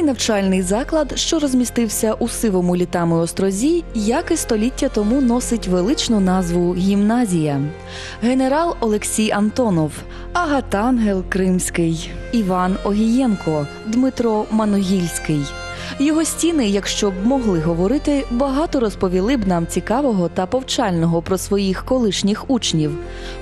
Цей навчальний заклад, що розмістився у сивому літами острозі, як і століття тому носить величну назву гімназія. Генерал Олексій Антонов, Агатангел Кримський, Іван Огієнко, Дмитро Маногільський. Його стіни, якщо б могли говорити, багато розповіли б нам цікавого та повчального про своїх колишніх учнів.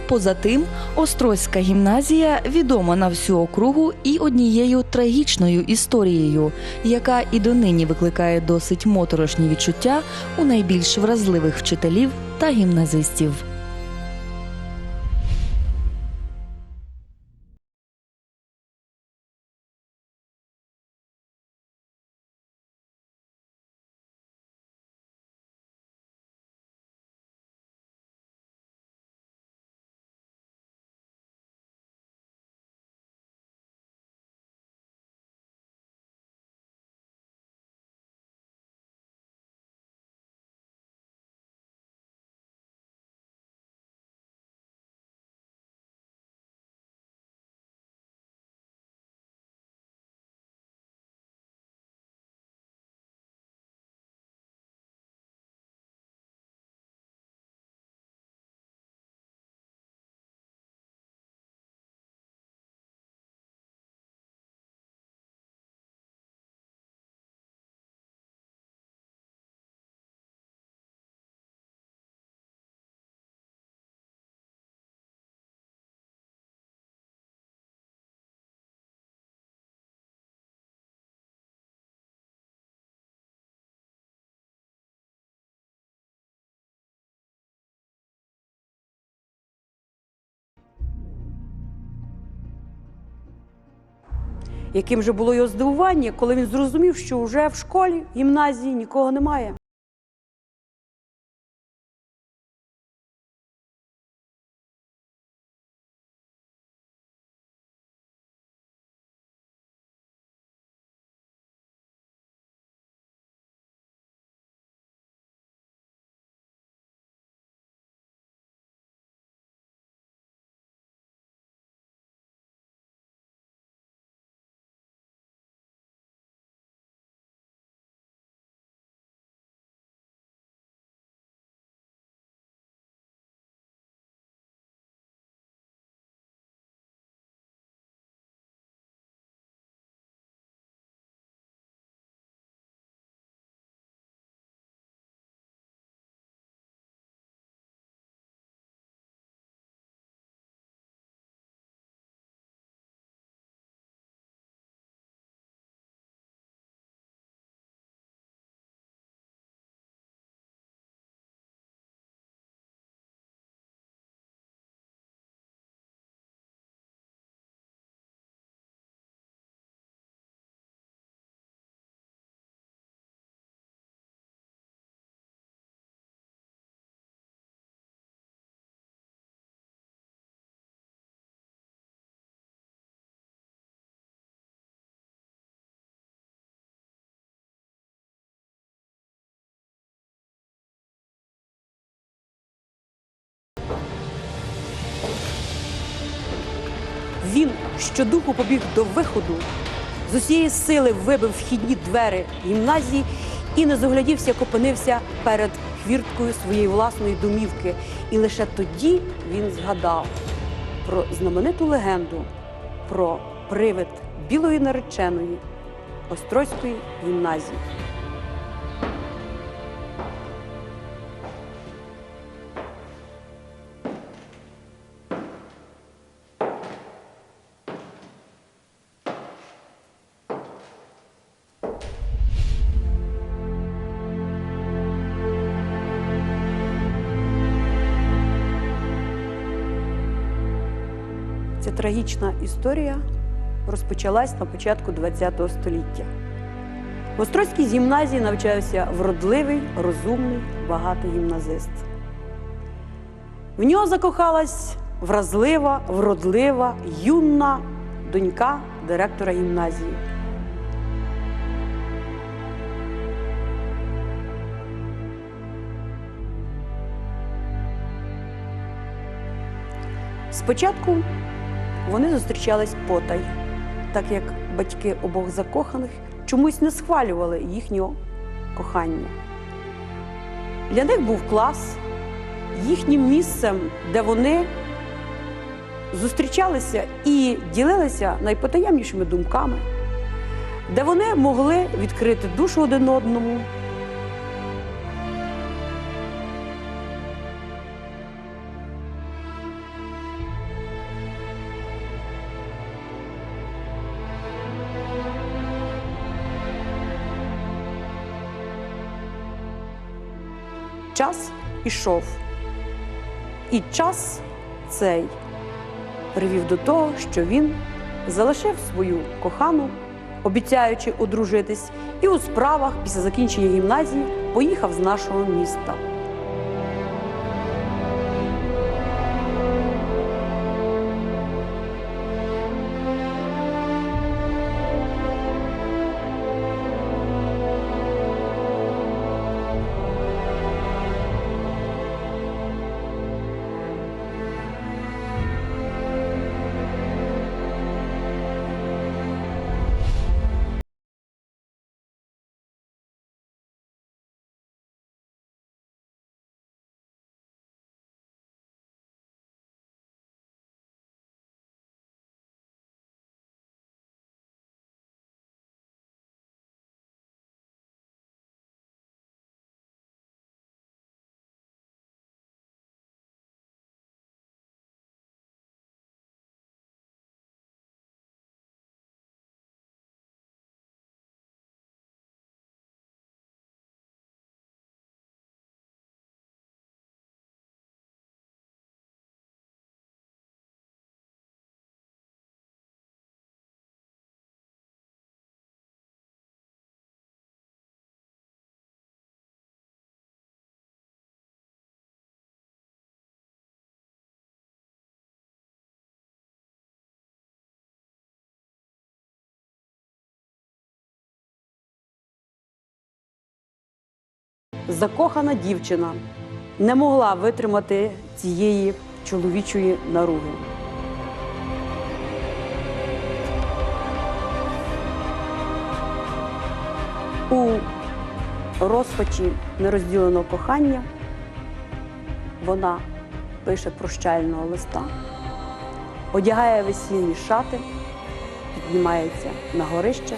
Поза тим, Острозька гімназія відома на всю округу і однією трагічною історією, яка і донині викликає досить моторошні відчуття у найбільш вразливих вчителів та гімназистів. Яким же було його здивування, коли він зрозумів, що вже в школі, гімназії нікого немає. Щодуху побіг до виходу, з усієї сили вибив вхідні двері гімназії і не зоглядівся, як опинився перед хвірткою своєї власної домівки. І лише тоді він згадав про знамениту легенду про привид білої нареченої Острозької гімназії. Ця трагічна історія розпочалась на початку ХХ століття. В Острозькій гімназії навчався вродливий, розумний, багатий гімназист. В нього закохалась вразлива, вродлива, юна донька директора гімназії. Спочатку вони зустрічались потай, так як батьки обох закоханих чомусь не схвалювали їхнього кохання. Для них був клас, їхнім місцем, де вони зустрічалися і ділилися найпотаємнішими думками, де вони могли відкрити душу один одному. Час ішов. І час цей привів до того, що він залишив свою кохану, обіцяючи одружитись, і у справах після закінчення гімназії поїхав з нашого міста. Закохана дівчина не могла витримати цієї чоловічої наруги. У розпачі нерозділеного кохання вона пише прощального листа, одягає весільні шати, піднімається на горище.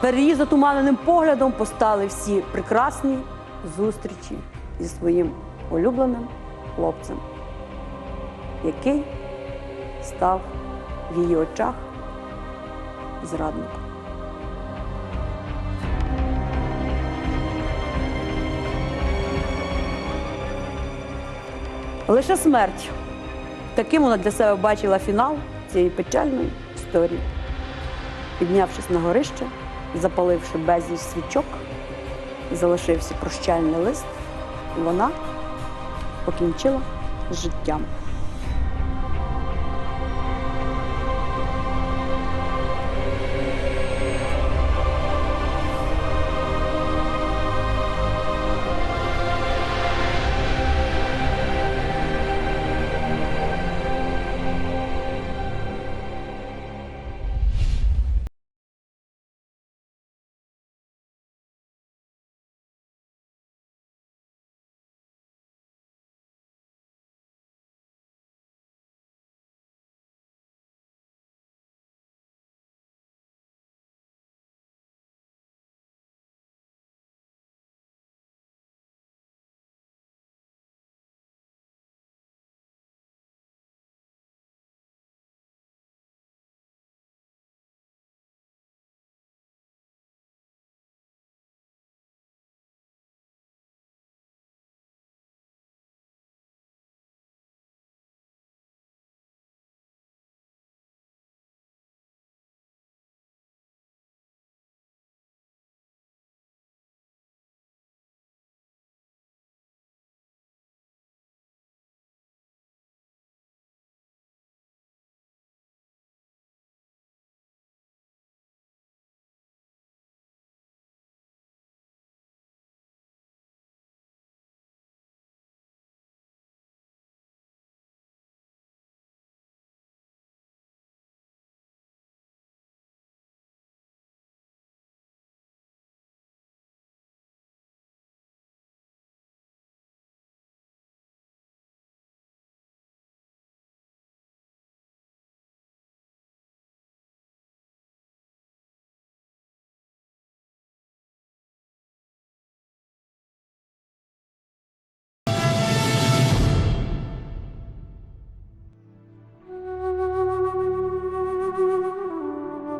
Перед її затуманеним поглядом постали всі прекрасні зустрічі зі своїм улюбленим хлопцем, який став в її очах зрадником. Лише смерть. Таким вона для себе бачила фінал цієї печальної історії. Піднявшись на горище, запаливши безліч свічок, залишився прощальний лист, вона покінчила з життям.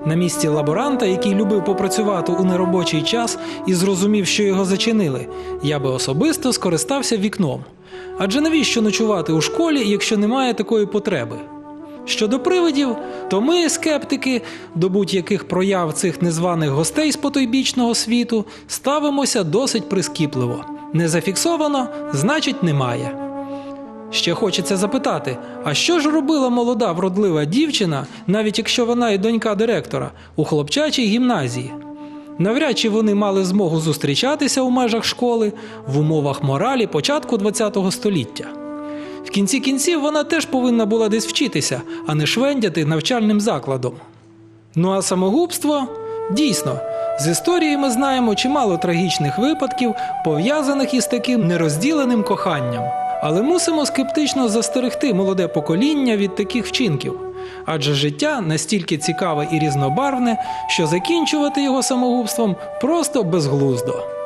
На місці лаборанта, який любив попрацювати у неробочий час і зрозумів, що його зачинили, я би особисто скористався вікном. Адже навіщо ночувати у школі, якщо немає такої потреби? Щодо привидів, то ми, скептики, до будь-яких прояв цих незваних гостей з потойбічного світу ставимося досить прискіпливо. Не зафіксовано, значить немає. Ще хочеться запитати: а що ж робила молода вродлива дівчина, навіть якщо вона і донька директора, у хлопчачій гімназії? Навряд чи вони мали змогу зустрічатися у межах школи в умовах моралі початку ХХ століття. В кінці кінців вона теж повинна була десь вчитися, а не швендяти навчальним закладом. Ну а самогубство дійсно. З історії ми знаємо чимало трагічних випадків, пов'язаних із таким нерозділеним коханням. Але мусимо скептично застерегти молоде покоління від таких вчинків. Адже життя настільки цікаве і різнобарвне, що закінчувати його самогубством просто безглуздо.